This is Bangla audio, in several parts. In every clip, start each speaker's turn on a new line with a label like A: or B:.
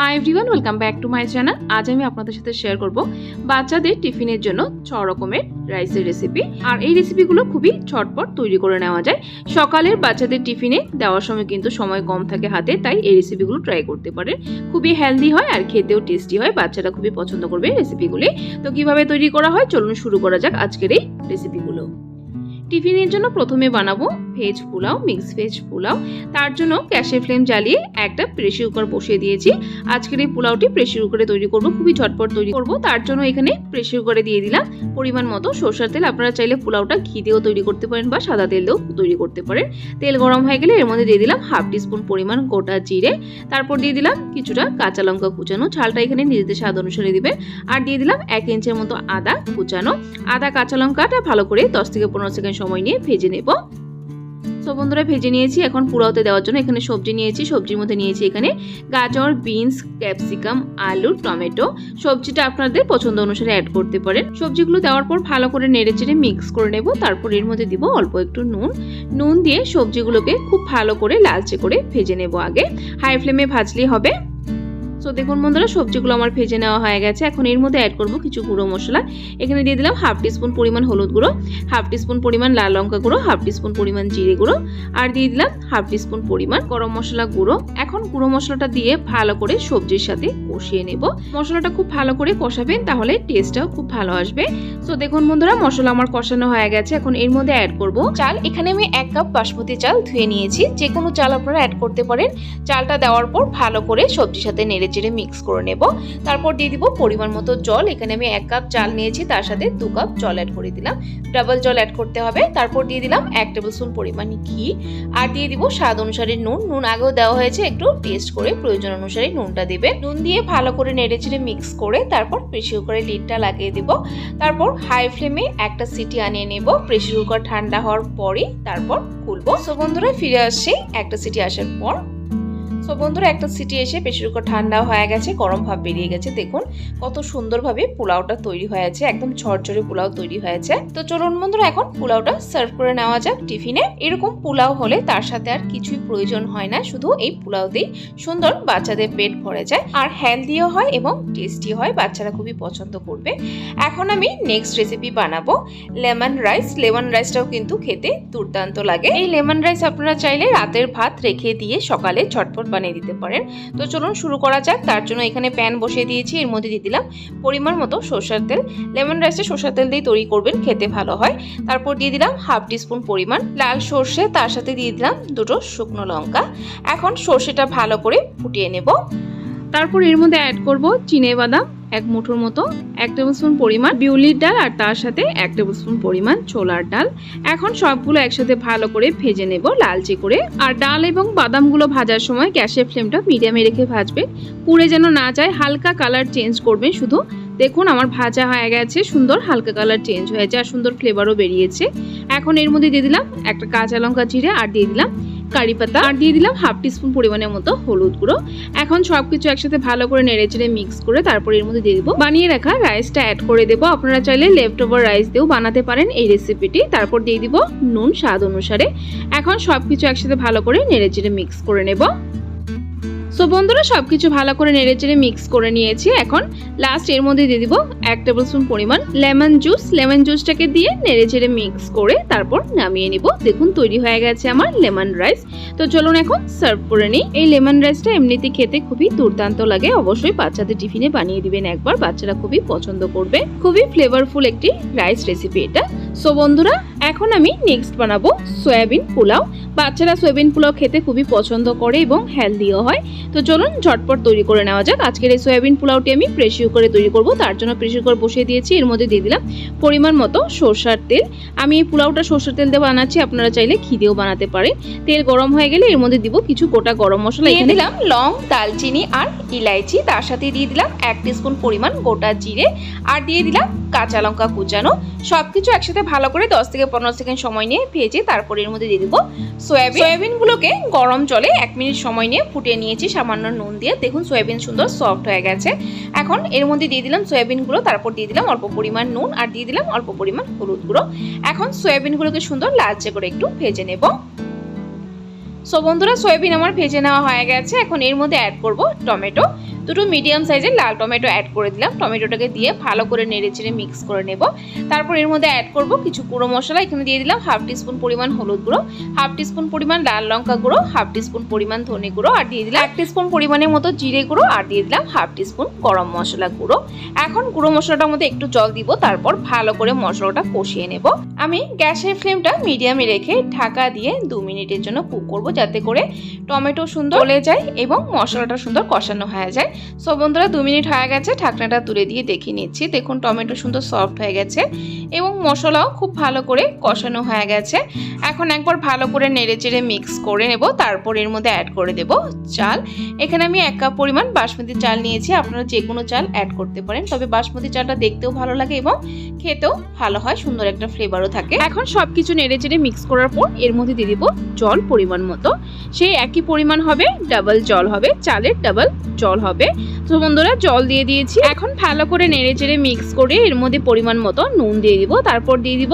A: Hi everyone welcome back to my channel আজ আমি আপনাদের সাথে শেয়ার করব বাচ্চাদের টিফিনের জন্য ছ রকমের রাইসের রেসিপি আর এই রেসিপিগুলো খুবই ছটপট তৈরি করে নেওয়া যায়। সকালের বাচ্চাদের টিফিনে দেওয়ার সময় কিন্তু সময় কম থাকে হাতে, তাই এই রেসিপিগুলো ট্রাই করতে পারেন। খুবই হেলদি হয় আর খেতেও টেস্টি হয়, বাচ্চারা খুবই পছন্দ করবে রেসিপিগুলি তো কীভাবে তৈরি করা হয়? চলুন শুরু করা যাক আজকের এই রেসিপিগুলো টিফিনের জন্য প্রথমে বানাবো veg pulao mix veg pulao. তার জন্য গ্যাসের ফ্লেম জ্বালিয়ে একটা প্রেশার কুকার বসিয়ে দিয়েছি। আজকের এই পোলাওটি প্রেশার কুকারে তৈরি করব, খুবই ঝটপট তৈরি করব। তার জন্য এখানে প্রেশার কুকারে দিয়ে দিলাম পরিমাণ মতো সরষের তেল। আপনারা চাইলে পোলাওটা ঘি দিয়েও তৈরি করতে পারেন বা সাদা তেল দিয়েও তৈরি করতে পারেন। তেল গরম হয়ে গেলে এর মধ্যে দিয়ে দিলাম হাফ টিস্পুন পরিমাণ গোটা জিরে। তারপর দিয়ে দিলাম কিছুটা কাঁচা লঙ্কা কুচানো। ঝালটা এখানে নিজেদের স্বাদ অনুসারে দিবেন। আর দিয়ে দিলাম এক ইঞ্চের মতো আদা কুচানো। আদা, কাঁচা লঙ্কাটা ভালো করে দশ থেকে পনেরো সেকেন্ড সময় নিয়ে ভেজে নেব। তো বন্ধুরা ভেজে নিয়েছি, এখন পোলাওতে দেওয়ার জন্য এখানে সবজি নিয়েছি, সবজির মধ্যে নিয়েছি এখানে গাজর, বিনস, ক্যাপসিকাম, আলু, টমেটো। সবজিটা আপনাদের পছন্দ অনুসারে অ্যাড করতে পারেন। সবজিগুলো দেওয়ার পর ভালো করে নেড়ে চেড়ে মিক্স করে নেব, তারপর এর মধ্যে দিব অল্প একটু নুন। নুন দিয়ে সবজিগুলোকে খুব ভালো করে লালচে করে ভেজে নেব আগে। হাই ফ্লেমে ভাজলেই হবে। সো দেখুন বন্ধুরা, সবজিগুলো আমার ভেজে নেওয়া হয়ে গেছে। এখন এর মধ্যে অ্যাড করব কিছু গুঁড়ো মশলা। এখানে দিয়ে দিলাম হাফ টিস্পুন পরিমাণ হলুদ গুঁড়ো হাফ টিস্পুন পরিমাণ লাল লঙ্কা গুঁড়ো হাফ টিস্পুন পরিমাণ জিরে গুঁড়ো, আর দিয়ে দিলাম হাফ টিস্পুন পরিমাণ গরম মশলা গুঁড়ো। এখন গুঁড়ো মশলাটা দিয়ে ভালো করে সবজির সাথে কষিয়ে নেব। মশলাটা খুব ভালো করে কষাবেন, তাহলে টেস্টটাও খুব ভালো আসবে। সো দেখুন বন্ধুরা, মশলা আমার কষানো হয়ে গেছে। এখন এর মধ্যে অ্যাড করব চাল। এখানে আমি এক কাপ বাসমতি চাল ধুয়ে নিয়েছি। যে কোনো চাল আপনারা অ্যাড করতে পারেন। চালটা দেওয়ার পর ভালো করে সবজির সাথে নেড়ে চেড়ে মিক্স করে নেব। তারপর দিয়ে দিব পরিমাণ মতো জল। এখানে আমি এক কাপ চাল নিয়েছি, তার সাথে দু কাপ জল অ্যাড করে দিলাম। ডাবল জল অ্যাড করতে হবে। তারপর দিয়ে দিলাম এক টেবিল স্পুন পরিমাণ ঘি। আর দিয়ে দিব স্বাদ অনুসারে নুন। নুন আগেও দেওয়া হয়েছে, একটু টেস্ট করে প্রয়োজন অনুসারে নুনটা দেবে। নুন দিয়ে ভালো করে নেড়ে চেড়ে মিক্স করে তারপর প্রেশার কুকারে লিডটা লাগিয়ে দিব। তারপর হাই ফ্লেমে একটা সিটি আনিয়ে নেব। প্রেশার কুকার ঠান্ডা হওয়ার পরে তারপর খুলবো। সো বন্ধুরা, ফিরে আসছে একটা সিটি আসার পর। সো বন্ধুরা, একটা সিটি এসে প্রেশার কুকার ঠান্ডা হয়ে গেছে, গরম ভাব বেরিয়ে গেছে। দেখুন কত সুন্দরভাবে পোলাওটা তৈরি হয়েছে একদম ঝরঝরে পোলাও তৈরি হয়েছে তো চলুন বন্ধুরা, এখন পোলাওটা সার্ভ করে নেওয়া যাক টিফিনে এরকম পোলাও হলে তার সাথে আর কিছুই প্রয়োজন হয় না, শুধু এই পোলাও পোলাওতেই সুন্দর বাচ্চাদের পেট ভরে যায়। আর হেলদিও হয় এবং টেস্টি হয়, বাচ্চারা খুবই পছন্দ করবে। এখন আমি নেক্সট রেসিপি বানাবো। লেমন রাইস লেমন রাইসটাও কিন্তু খেতে দুর্দান্ত লাগে। এই লেমন রাইস আপনারা চাইলে রাতের ভাত রেখে দিয়ে সকালে ঝটপট বানিয়ে দিতে পারেন। তো চলুন শুরু করা যাক। তার জন্য এখানে প্যান বসিয়ে দিয়েছি। এর মধ্যে দিয়ে দিলাম পরিমাণ মতো সরষের তেল। লেমন রাইসে সর্ষার তেল দিয়ে তৈরি করবেন, খেতে ভালো হয়। তারপর দিয়ে দিলাম হাফ টিস্পুন পরিমাণ লাল সর্ষে। তার সাথে দিয়ে দিলাম দুটো শুকনো লঙ্কা। এখন সর্ষেটা ভালো করে ফুটিয়ে নেব। তারপর এর মধ্যে অ্যাড করব চিনে বাদাম। এক মুঠোর মতো এক টেবিল স্পুন পরিমাণ বিউলির ডাল আর তার সাথে এক টেবিল স্পুন পরিমাণ ছোলার ডাল। এখন সবগুলো একসাথে ভালো করে ভেজে নেব লালচে করে। আর ডাল এবং বাদামগুলো ভাজার সময় গ্যাসের ফ্লেমটা মিডিয়ামে রেখে ভাজবে। পুড়ে যেন না যায় হালকা কালার চেঞ্জ করবেন শুধু। দেখুন আমার ভাজা হয়ে গেছে, সুন্দর হালকা কালার চেঞ্জ হয়েছে আর সুন্দর ফ্লেভারও বেরিয়েছে। এখন এর মধ্যে দিয়ে দিলাম একটা কাঁচা লঙ্কা জিরে আর দিয়ে দিলাম কারি পাতা আর দিয়ে দিলাম হাফ টিস্পুন পরিমাণের মতো হলুদ গুঁড়ো। এখন সব কিছু একসাথে ভালো করে নেড়ে চেড়ে মিক্স করে তারপর এর মধ্যে দিয়ে দেবো। বানিয়ে রাখা রাইসটা অ্যাড করে দেবো। আপনারা চাইলে লেফট ওভার রাইস দিয়েও বানাতে পারেন এই রেসিপিটি তারপর দিয়ে দিব নুন স্বাদ অনুসারে। এখন সব কিছু একসাথে ভালো করে নেড়ে চেড়ে মিক্স করে নেব। সো বন্ধুরা সব কিছু ভালো করে নেড়ে চেড়ে মিক্স করে নিয়েছি। এখন লাস্ট এর মধ্যে দিয়ে দিব এক টেবিল স্পুন পরিমাণ লেমন জুস লেমন জুসটাকে দিয়ে নেড়ে চেড়ে মিক্স করে তারপর নামিয়ে নিব। দেখুন, তৈরি হয়ে গেছে আমার লেমন রাইস তো চলুন এখন সার্ভ করে নিই। এই লেমন রাইসটা এমনিতে খেতে খুবই দুর্দান্ত লাগে। অবশ্যই বাচ্চাদের টিফিনে বানিয়ে দিবেন একবার। বাচ্চারা খুবই পছন্দ করবে। খুবই ফ্লেভারফুল একটি রাইস রেসিপি এটা। সো বন্ধুরা, এখন আমি নেক্সট বানাবো সয়াবিন পোলাও। বাচ্চারা সয়াবিন পোলাও খেতে খুবই পছন্দ করে এবং হেলদিও হয়। তো চলুন ঝটপট তৈরি করে নেওয়া যাক। আজকের এই সয়াবিন পোলাওটি আমি প্রেশার কুকারে তৈরি করব। তার জন্য প্রেশার কুকার বসিয়ে দিয়েছি। এর মধ্যে দিয়ে দিলাম পরিমাণ মতো সরষার তেল। আমি এই পোলাওটা সরষের তেল দিয়ে বানাচ্ছি। আপনারা চাইলে ঘি দিয়েও বানাতে পারেন। তেল গরম হয়ে গেলে এর মধ্যে দিব কিছু গোটা গরম মশলা। দিয়ে দিলাম লং দালচিনি আর ইলাইচি। তার সাথে দিয়ে দিলাম এক টিস্পুন পরিমাণ গোটা জিরে। আর দিয়ে দিলাম কাঁচা লঙ্কা কুচানো। সবকিছু একসাথে ভালো করে দশ থেকে পনেরো সেকেন্ড সময় নিয়ে ভেজে তারপর এর মধ্যে দিয়ে দিব। সয়াবিন সয়াবিনগুলোকে গরম জলে এক মিনিট সময় নিয়ে ফুটিয়ে নিয়েছি। সামান্য নুন দিয়ে দেখুন সয়াবিন সুন্দর সফট হয়ে গেছে। এখন এর মধ্যে দিয়ে দিলাম সয়াবিনগুলো, তারপর দিয়ে দিলাম অল্প পরিমাণ নুন আর দিয়ে দিলাম অল্প পরিমাণ হলুদ গুঁড়ো। এখন সয়াবিনগুলোকে সুন্দর লালচে করে একটু ভেজে নেব। সো বন্ধুরা, সয়াবিন আমার ভেজে নেওয়া হয়ে গেছে। এখন এর মধ্যে অ্যাড করব টমেটো। দুটো মিডিয়াম সাইজের লাল টমেটো অ্যাড করে দিলাম। টমেটোটাকে দিয়ে ভালো করে নেড়ে চেড়ে মিক্স করে নেব। তারপর এর মধ্যে অ্যাড করব কিছু গুঁড়ো মশলা। এখানে দিয়ে দিলাম হাফ টিস্পুন পরিমাণ হলুদ গুঁড়ো হাফ টিস্পুন পরিমাণ লাল লঙ্কা গুঁড়ো হাফ টিস্পুন পরিমাণ ধনে গুঁড়ো আর দিয়ে দিলাম এক টিস্পুন পরিমাণের মতো জিরে গুঁড়ো আর দিয়ে দিলাম হাফ টিস্পুন গরম মশলা গুঁড়ো। এখন গুঁড়ো মশলাটার মধ্যে একটু জল দিব, তারপর ভালো করে মশলাটা কষিয়ে নেব। আমি গ্যাসের ফ্লেমটা মিডিয়ামে রেখে ঢাকা দিয়ে দু মিনিটের জন্য কুক করব। যাতে করে টমেটো সুন্দর গলে যায় এবং মশলাটা সুন্দর কষানো হয়ে যায়। সো বন্ধুরা, দু মিনিট হয়ে গেছে, ঢাকনাটা তুলে দিয়ে দেখে নিচ্ছি। দেখুন, টমেটো সুন্দর সফট হয়ে গেছে এবং মশলাও খুব ভালো করে কষানো হয়ে গেছে। এখন একবার ভালো করে নেড়ে চেড়ে মিক্স করে নেব, তারপর এর মধ্যে অ্যাড করে দেব চাল। এখানে আমি এক কাপ পরিমাণ বাসমতি চাল নিয়েছি, আপনারা যে কোনো চাল অ্যাড করতে পারেন। তবে বাসমতি চালটা দেখতেও ভালো লাগে এবং খেতেও ভালো হয়, সুন্দর একটা ফ্লেভারও থাকে। এখন সব কিছু নেড়ে চেড়ে মিক্স করার পর এর মধ্যে দিয়ে দিব জল পরিমাণ মতো। সেই একই পরিমাণ হবে ডাবল জল হবে, চালের ডাবল জল হবে। তো বন্ধুরা, জল দিয়ে দিয়েছি। এখন ভালো করে নেড়ে চেড়ে মিক্স করে এর মধ্যে পরিমাণ মতো নুন দিয়ে দিব। তারপর দিয়ে দিব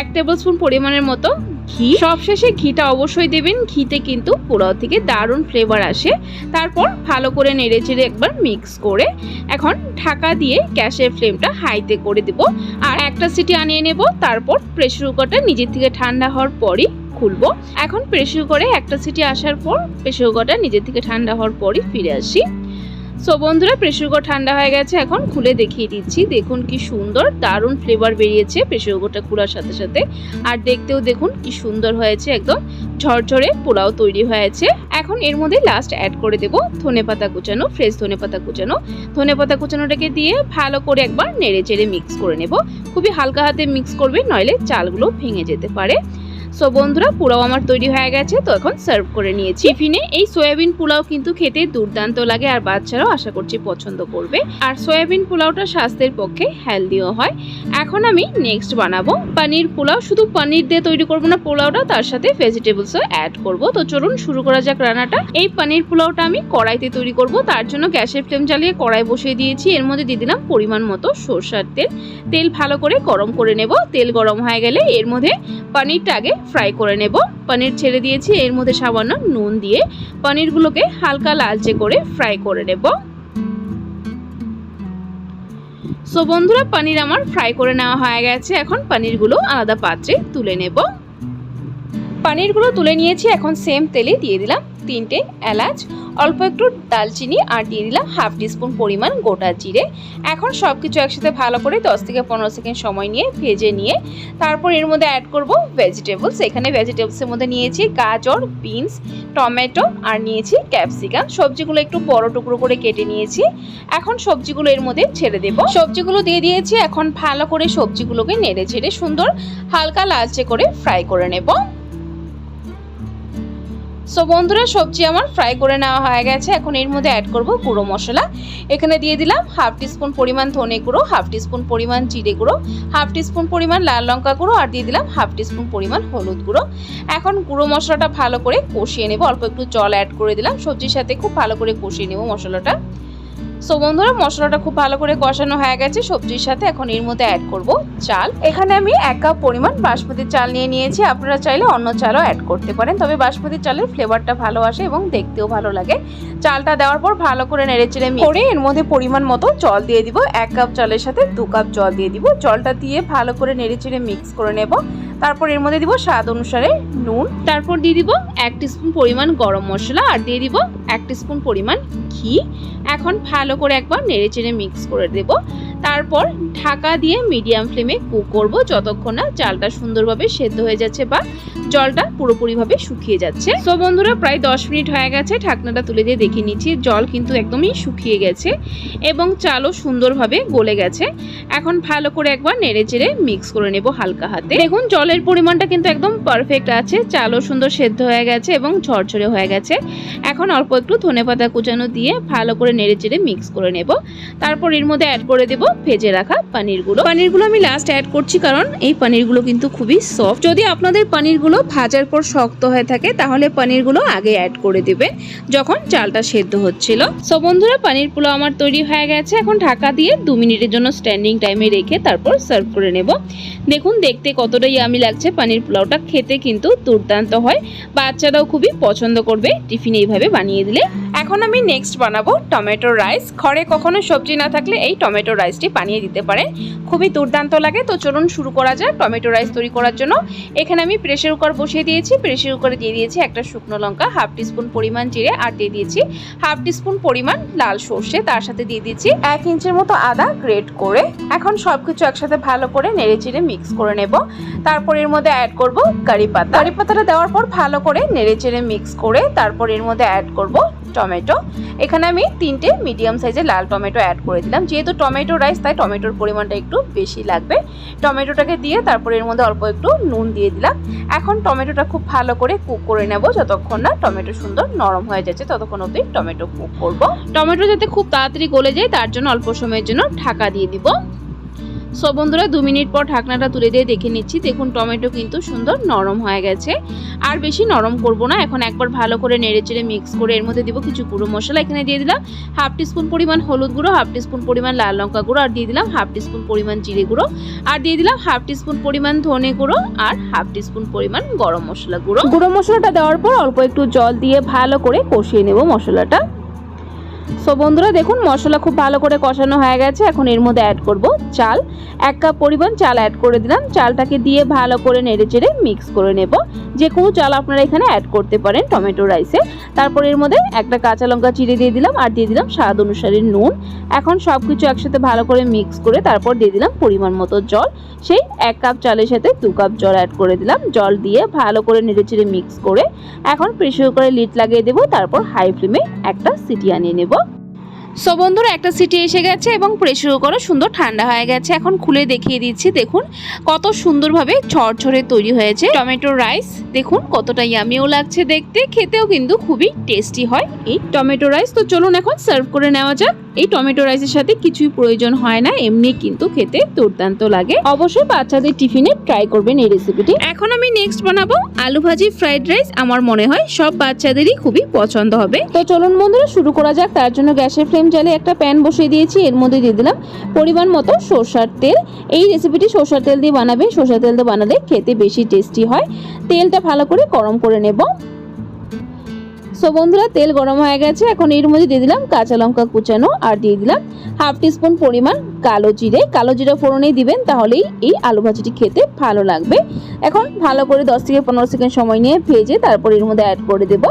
A: এক টেবিল স্পুন পরিমাণের মতো ঘি। সবশেষে ঘিটা অবশ্যই দেবেন। ঘিতে কিন্তু পোড়াও থেকে দারুণ ফ্লেভার আসে। তারপর ভালো করে নেড়ে চেড়ে একবার মিক্স করে এখন ঢাকা দিয়ে গ্যাসের ফ্লেমটা হাইতে করে দেব। আর একটা সিটি আনিয়ে নেব। তারপর প্রেশার কুকারটা নিজের থেকে ঠান্ডা হওয়ার পরই খুলবো। এখন প্রেশার কুকারে একটা সিটি আসার পর প্রেশার কুকারটা নিজের থেকে ঠান্ডা হওয়ার পরই ফিরে আসি। সো বন্ধুরা প্রেশার কুকার ঠান্ডা হয়ে গেছে, এখন খুলে দেখিয়ে দিচ্ছি। দেখুন কি সুন্দর, দারুণ ফ্লেভার বেরিয়েছে প্রেশার কুকারটা খোলার সাথে সাথে। আর দেখতেও দেখুন কি সুন্দর হয়েছে, একদম ঝরঝরে পোলাও তৈরি হয়েছে। এখন এর মধ্যে লাস্ট অ্যাড করে দেব ধনে পাতা কুচানো ফ্রেশ ধনে পাতা কুচানো। ধনে পাতা কুচানোটাকে দিয়ে ভালো করে একবার নেড়ে চেড়ে মিক্স করে নেব। খুবই হালকা হাতে মিক্স করবে, নইলে চালগুলো ভেঙে যেতে পারে। সো বন্ধুরা, পোলাও আমার তৈরি হয়ে গেছে, তো এখন সার্ভ করে নিয়েছি। টিফিনে এই সয়াবিন পোলাও কিন্তু খেতে দুর্দান্ত লাগে আর বাচ্চারাও আশা করছি পছন্দ করবে। আর সয়াবিন পোলাওটা স্বাস্থ্যের পক্ষে হেলদিও হয়। এখন আমি নেক্সট বানাবো পানির পোলাও। শুধু পানির দিয়ে তৈরি করব না পোলাওটা, তার সাথে ভেজিটেবলসও অ্যাড করব। তো চলুন শুরু করা যাক রান্নাটা। এই পানির পোলাওটা আমি কড়াইতে তৈরি করব। তার জন্য গ্যাসের ফ্লেম জ্বালিয়ে কড়াই বসিয়ে দিয়েছি। এর মধ্যে দিয়ে দিলাম পরিমাণ মতো সরষার তেল। তেল ভালো করে গরম করে নেব। তেল গরম হয়ে গেলে এর মধ্যে পানিরটা আগে ফ্রাই করে নেব। পনির ছেড়ে দিয়েছি, এর মধ্যে সামান্য নুন দিয়ে পনিরগুলোকে হালকা লালচে করে ফ্রাই করে নেব। সো বন্ধুরা, পনির আমার ফ্রাই করে নেওয়া হয়ে গেছে। এখন পনিরগুলো আলাদা পাত্রে তুলে নেব। পনিরগুলো তুলে নিয়েছি, এখন সেম তেলে দিয়ে দিলাম তিনটে এলাচ, অল্প একটু দালচিনি আর দিয়ে দিলাম হাফ টিস্পুন পরিমাণ গোটা জিরে। এখন সব কিছু একসাথে ভালো করে দশ থেকে পনেরো সেকেন্ড সময় নিয়ে ভেজে নিয়ে তারপর এর মধ্যে অ্যাড করব ভেজিটেবলস এখানে ভেজিটেবলসের মধ্যে নিয়েছি গাজর বিনস টমেটো আর নিয়েছি ক্যাপসিকাম সবজিগুলো একটু বড় টুকরো করে কেটে নিয়েছি। এখন সবজিগুলো এর মধ্যে ছেড়ে দেব। সবজিগুলো দিয়ে দিয়েছি, এখন ভালো করে সবজিগুলোকে নেড়ে ছেড়ে সুন্দর হালকা লালচে করে ফ্রাই করে নেব। সো বন্ধুরা, সবজি আমার ফ্রাই করে নেওয়া হয়ে গেছে। এখন এর মধ্যে অ্যাড করব গুঁড়ো মশলা। এখানে দিয়ে দিলাম হাফ টিস্পুন পরিমাণ ধনে গুঁড়ো হাফ টিস্পুন পরিমাণ জিরে গুঁড়ো হাফ টিস্পুন পরিমাণ লাল লঙ্কা গুঁড়ো আর দিয়ে দিলাম হাফ টিস্পুন পরিমাণ হলুদ গুঁড়ো। এখন গুঁড়ো মশলাটা ভালো করে কষিয়ে নেব। অল্প একটু জল অ্যাড করে দিলাম। সবজির সাথে খুব ভালো করে কষিয়ে নেব মশলাটা। সো বন্ধুরা, মশলাটা খুব ভালো করে কষানো হয়ে গেছে। সবজির সাথে এখন এর মধ্যে অ্যাড করব চাল। এখানে আমি এক কাপ পরিমাণ বাসমতি চাল নিয়ে নিয়েছি। আপনারা চাইলে অন্য চালও অ্যাড করতে পারেন। তবে বাসমতি চালের ফ্লেভারটা ভালো আসে এবং দেখতেও ভালো লাগে। চালটা দেওয়ার পর ভালো করে নেড়েচেড়ে করে এর মধ্যে পরিমাণ মতো জল দিয়ে দিব। এক কাপ চালের সাথে দু কাপ জল দিয়ে দিব। জলটা দিয়ে ভালো করে নেড়েচেড়ে মিক্স করে নেব। তারপর এর মধ্যে দিব স্বাদ অনুসারে নুন। তারপর দিয়ে দিব এক টিস্পুন পরিমাণ গরম মশলা আর দিয়ে দিব এক টিস্পুন পরিমাণ ঘি। এখন ভালো করে একবার নেড়ে চেড়ে মিক্স করে দেব। তারপর ঢাকা দিয়ে মিডিয়াম ফ্লেমে কুক করব যতক্ষণ না চালটা সুন্দরভাবে সেদ্ধ হয়ে যাচ্ছে বা জলটা পুরোপুরিভাবে শুকিয়ে যাচ্ছে। তো বন্ধুরা, প্রায় দশ মিনিট হয়ে গেছে, ঢাকনাটা তুলে দিয়ে দেখে নিচ্ছি, জল কিন্তু একদমই শুকিয়ে গেছে এবং চালও সুন্দরভাবে গলে গেছে। এখন ভালো করে একবার নেড়ে চেড়ে মিক্স করে নেব হালকা হাতে। দেখুন, জলের পরিমাণটা কিন্তু একদম পারফেক্ট আছে। চালও সুন্দর সেদ্ধ হয়ে গেছে এবং ঝরঝরে হয়ে গেছে। এখন অল্প একটু ধনেপাতা কুচানো দিয়ে ভালো করে নেড়ে চেড়ে মিক্স করে নেব। তারপর এর মধ্যে অ্যাড করে দেব ভেজে রাখা পানিরগুলো। পানিরগুলো আমি লাস্ট অ্যাড করছি কারণ এই পানিরগুলো কিন্তু খুবই সফট যদি আপনাদের পানিরগুলো ভাজার পর শক্ত হয়ে থাকে, তাহলে পানিরগুলো আগে অ্যাড করে দেবেন যখন চালটা সেদ্ধ হচ্ছিল। সো বন্ধুরা পানির পোলাও আমার তৈরি হয়ে গেছে। এখন ঢাকা দিয়ে দু মিনিটের জন্য স্ট্যান্ডিং টাইমে রেখে তারপর সার্ভ করে নেব। দেখুন, দেখতে কতটাই আমি লাগছে, পানির পোলাওটা খেতে কিন্তু দুর্দান্ত হয়। বাচ্চারাও খুবই পছন্দ করবে টিফিন এইভাবে বানিয়ে দিলে। এখন আমি নেক্সট বানাবো টমেটো রাইস। ঘরে কখনো সবজি না থাকলে এই টমেটো রাইসটি বানিয়ে দিতে পারে। খুবই দুর্দান্ত লাগে। তো চলুন শুরু করা যাক টমেটো রাইস তৈরি করার জন্য। এখানে আমি প্রেশার কুকার বসিয়ে দিয়েছি। প্রেশার কুকারে দিয়ে দিয়েছি একটা শুকনো লঙ্কা হাফ টিস্পুন পরিমাণ জিরে আর দিয়ে দিয়েছি হাফ টিস্পুন পরিমাণ লাল সর্ষে। তার সাথে দিয়ে দিয়েছি এক ইঞ্চের মতো আদা গ্রেট করে। এখন সব কিছু একসাথে ভালো করে নেড়ে চিড়ে মিক্স করে নেব। তারপর এর মধ্যে অ্যাড করব কারি পাতা। কারি পাতাটা দেওয়ার পর ভালো করে নেড়ে চেড়ে মিক্স করে তারপর এর মধ্যে অ্যাড করব টমেটো। এখানে আমি তিনটে মিডিয়াম সাইজের লাল টমেটো অ্যাড করে দিলাম। যেহেতু টমেটো রাইস তাই টমেটোর পরিমাণটা একটু বেশি লাগবে। টমেটোটাকে দিয়ে তারপর এর মধ্যে অল্প একটু নুন দিয়ে দিলাম। এখন টমেটোটা খুব ভালো করে কুক করে নেব যতক্ষণ না টমেটো সুন্দর নরম হয়ে যাচ্ছে, ততক্ষণ অবধি টমেটো কুক করব। টমেটো যাতে খুব তাড়াতাড়ি গলে যায়, তার জন্য অল্প সময়ের জন্য ঢাকা দিয়ে দিব। সো বন্ধুরা, দু মিনিট পর ঢাকনাটা তুলে দিয়ে দেখে নিচ্ছি। দেখুন, টমেটো কিন্তু সুন্দর নরম হয়ে গেছে। আর বেশি নরম করব না। এখন একবার ভালো করে নেড়ে চেড়ে মিক্স করে এর মধ্যে দিব কিছু গুঁড়ো মশলা। এখানে দিয়ে দিলাম হাফ টিস্পুন পরিমাণ হলুদ গুঁড়ো হাফ টিস্পুন পরিমাণ লাল লঙ্কা গুঁড়ো, আর দিয়ে দিলাম হাফ টিস্পুন পরিমাণ জিরে গুঁড়ো। আর দিয়ে দিলাম হাফ টিস্পুন পরিমাণ ধনে গুঁড়ো, আর হাফ টিস্পুন পরিমাণ গরম মশলা গুঁড়ো। গুঁড়ো মশলাটা দেওয়ার পর অল্প একটু জল দিয়ে ভালো করে কষিয়ে নেব মশলাটা। সো বন্ধুরা দেখুন, মশলা খুব ভালো করে কষানো হয়ে গেছে। এখন এর মধ্যে অ্যাড করব চাল। এক কাপ পরিমাণ চাল অ্যাড করে দিলাম। চালটাকে দিয়ে ভালো করে নেড়ে চেড়ে মিক্স করে নেব। যে কোনো চাল আপনারা এখানে অ্যাড করতে পারেন টমেটো রাইসে তারপর এর মধ্যে একটা কাঁচা লঙ্কা চিড়ে দিয়ে দিলাম আর দিয়ে দিলাম স্বাদ অনুসারে নুন। এখন সব কিছু একসাথে ভালো করে মিক্স করে তারপর দিয়ে দিলাম পরিমাণ মতো জল। সেই এক কাপ চালের সাথে দু কাপ জল অ্যাড করে দিলাম। জল দিয়ে ভালো করে নেড়ে চেড়ে মিক্স করে এখন প্রেশার কুকারে লিড লাগিয়ে দেবো। তারপর হাই ফ্লেমে একটা সিটি আনিয়ে নেব। সো বন্ধুরা, একটা সিটি এসে গেছে এবং প্রেশার কুকারও সুন্দর ঠান্ডা হয়ে গেছে। এখন খুলে দেখিয়ে দিচ্ছি, দেখুন কত সুন্দরভাবে ঝরঝরে তৈরি হয়েছে। টমেটো রাইস, দেখুন কতটা ইয়ামিও লাগছে দেখতে, খেতেও কিন্তু খুবই টেস্টি হয় এই টমেটো রাইস। তো চলুন এখন সার্ভ করে নেওয়া যাক। এই টমেটো রাইসের সাথে কিছুই প্রয়োজন হয় না, এমনি কিন্তু খেতে দুর্দান্ত লাগে। অবশ্যই বাচ্চাদের টিফিনে ট্রাই করবেন এই রেসিপিটি এখন আমি নেক্সট বানাবো আলু ভাজি ফ্রাইড রাইস আমার মনে হয় সব বাচ্চাদেরই খুবই পছন্দ হবে। তো চলুন বন্ধুরা, শুরু করা যাক। তার জন্য গ্যাসের ফ্লেম জ্বালে একটা প্যান বসিয়ে দিয়েছি। এর মধ্যে দিয়ে দিলাম পরিমাণ মতো সর্ষার তেল। এই রেসিপিটি সর্ষার তেল দিয়ে বানাবেন। সর্ষার তেল দিয়ে বানালে খেতে বেশি টেস্টি হয়। তেলটা ভালো করে গরম করে নেব। সো বন্ধুরা, তেল গরম হয়ে গেছে। এখন এর মধ্যে দিয়ে দিলাম কাঁচা লঙ্কা কুচানো আর দিয়ে দিলাম হাফ টিস্পুন পরিমাণ কালো জিরে। কালো জিরা ফোড়নেই দিবেন, তাহলেই এই আলু ভাজিটি খেতে ভালো লাগবে। এখন ভালো করে দশ থেকে পনেরো সেকেন্ড সময় নিয়ে ভেজে তারপর এর মধ্যে অ্যাড করে দেব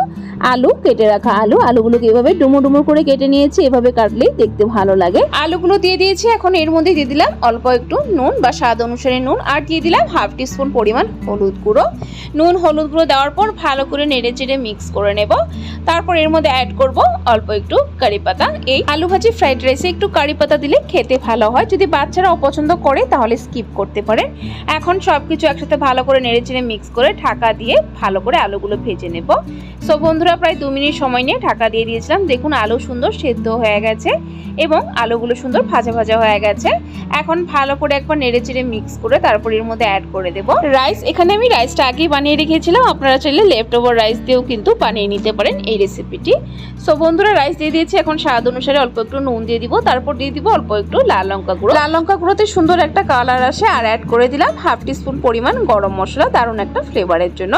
A: আলু, কেটে রাখা আলু। আলুগুলোকে এভাবে ডুমো ডুমো করে কেটে নিয়েছি, এভাবে কাটলেই দেখতে ভালো লাগে। আলুগুলো দিয়ে দিয়েছি, এখন এর মধ্যে দিয়ে দিলাম অল্প একটু নুন বা স্বাদ অনুসারে নুন আর দিয়ে দিলাম হাফ টিস্পুন পরিমাণ হলুদ গুঁড়ো। নুন, হলুদ গুঁড়ো দেওয়ার পর ভালো করে নেড়ে চেড়ে মিক্স করে নেব। তারপর এর মধ্যে অ্যাড করব অল্প একটু কারি পাতা। এই আলু ভাজি ফ্রাইড রাইসে একটু কারি পাতা দিলে খেতে ভালো হয়। যদি বাচ্চারা অপছন্দ করে তাহলে স্কিপ করতে পারেন। এখন সব কিছু একসাথে ভালো করে নেড়ে চেড়ে মিক্স করে ঢাকা দিয়ে ভালো করে আলুগুলো ভেজে নেব। সো বন্ধুরা, প্রায় দু মিনিট সময় নিয়ে ঢাকা দিয়ে দিয়েছিলাম। দেখুন, আলু সুন্দর সেদ্ধ হয়ে গেছে এবং আলুগুলো সুন্দর ভাজা ভাজা হয়ে গেছে। এখন ভালো করে একবার নেড়ে চেড়ে মিক্স করে তারপর এর মধ্যে অ্যাড করে দেব। রাইস এখানে আমি রাইসটা আগেই বানিয়ে রেখেছিলাম। আপনারা চাইলে লেফট ওভার রাইস দিয়েও কিন্তু বানিয়ে নিতে পারেন এই রেসিপিটি সো বন্ধুরা রাইস দিয়ে দিয়েছি এখন স্বাদ অনুসারে অল্প একটু নুন দিয়ে দিব, তারপর দিয়ে দিব অল্প একটু লাল লঙ্কা গুঁড়ো। লাল লঙ্কা গুঁড়োতে সুন্দর একটা কালার আসে, আর অ্যাড করে দিলাম হাফ টি টিস্পুন পরিমাণ গরম মশলা, দারুণ একটা ফ্লেভারের জন্য।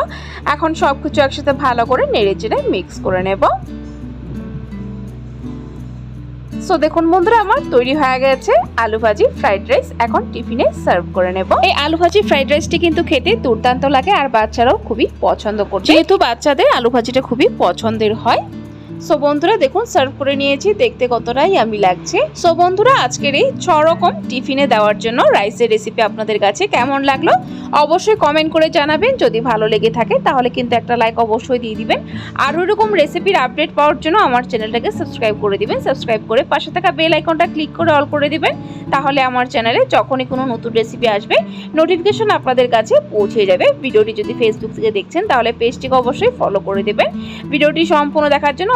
A: এখন সব কিছু একসাথে ভালো করে নেড়ে চেড়ে মিক্স করে নেব। সো দেখুন বন্ধুরা, আমার তৈরি হয়ে গেছে আলু ভাজি ফ্রাইড রাইস এখন টিফিনে সার্ভ করে নেব। এই আলু ভাজি ফ্রাইড রাইসটি কিন্তু খেতে দুর্দান্ত লাগে আর বাচ্চারাও খুবই পছন্দ করছে। যেহেতু বাচ্চাদের আলু ভাজিটা খুবই পছন্দের হয় সো বন্ধুরা, দেখুন, সার্ভ করে নিয়েছি, দেখতে কতটাই আমি লাগছে। সো বন্ধুরা, আজকের এই ছ রকম টিফিনে দেওয়ার জন্য রাইসের রেসিপি আপনাদের কাছে কেমন লাগল অবশ্যই কমেন্ট করে জানাবেন। যদি ভালো লেগে থাকে, তাহলে কিন্তু একটা লাইক অবশ্যই দিয়ে দিবেন। আরও এরকম রেসিপির আপডেট পাওয়ার জন্য আমার চ্যানেলটাকে সাবস্ক্রাইব করে দিবেন। সাবস্ক্রাইব করে পাশে থাকা বেল আইকনটা ক্লিক করে অল করে দিবেন। তাহলে আমার চ্যানেলে যখনই কোনো নতুন রেসিপি আসবে নোটিফিকেশন আপনাদের কাছে পৌঁছে যাবে। ভিডিওটি যদি ফেসবুক থেকে দেখছেন, তাহলে পেজটিকে অবশ্যই ফলো করে দেবেন। ভিডিওটি সম্পূর্ণ দেখার জন্য